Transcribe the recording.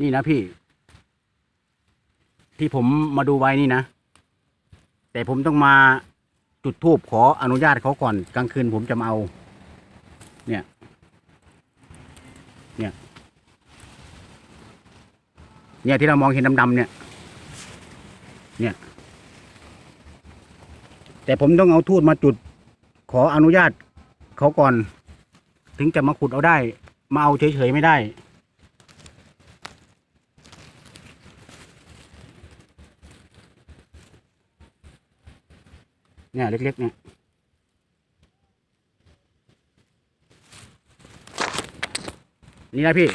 นี่นะพี่ ที่ผมมาดูไว้นี่นะ แต่ผมต้องมาจุดทูบขออนุญาตเขาก่อน กลางคืนผมจะมาเอา เนี่ย เนี่ย เนี่ยที่เรามองเห็นดำๆเนี่ย เนี่ย แต่ผมต้องเอาทูตมาจุด ขออนุญาตเขาก่อน ถึงจะมาขุดเอาได้ มาเอาเฉยๆไม่ได้ เนี่ยเล็กๆเนี่ยนี่นะพี่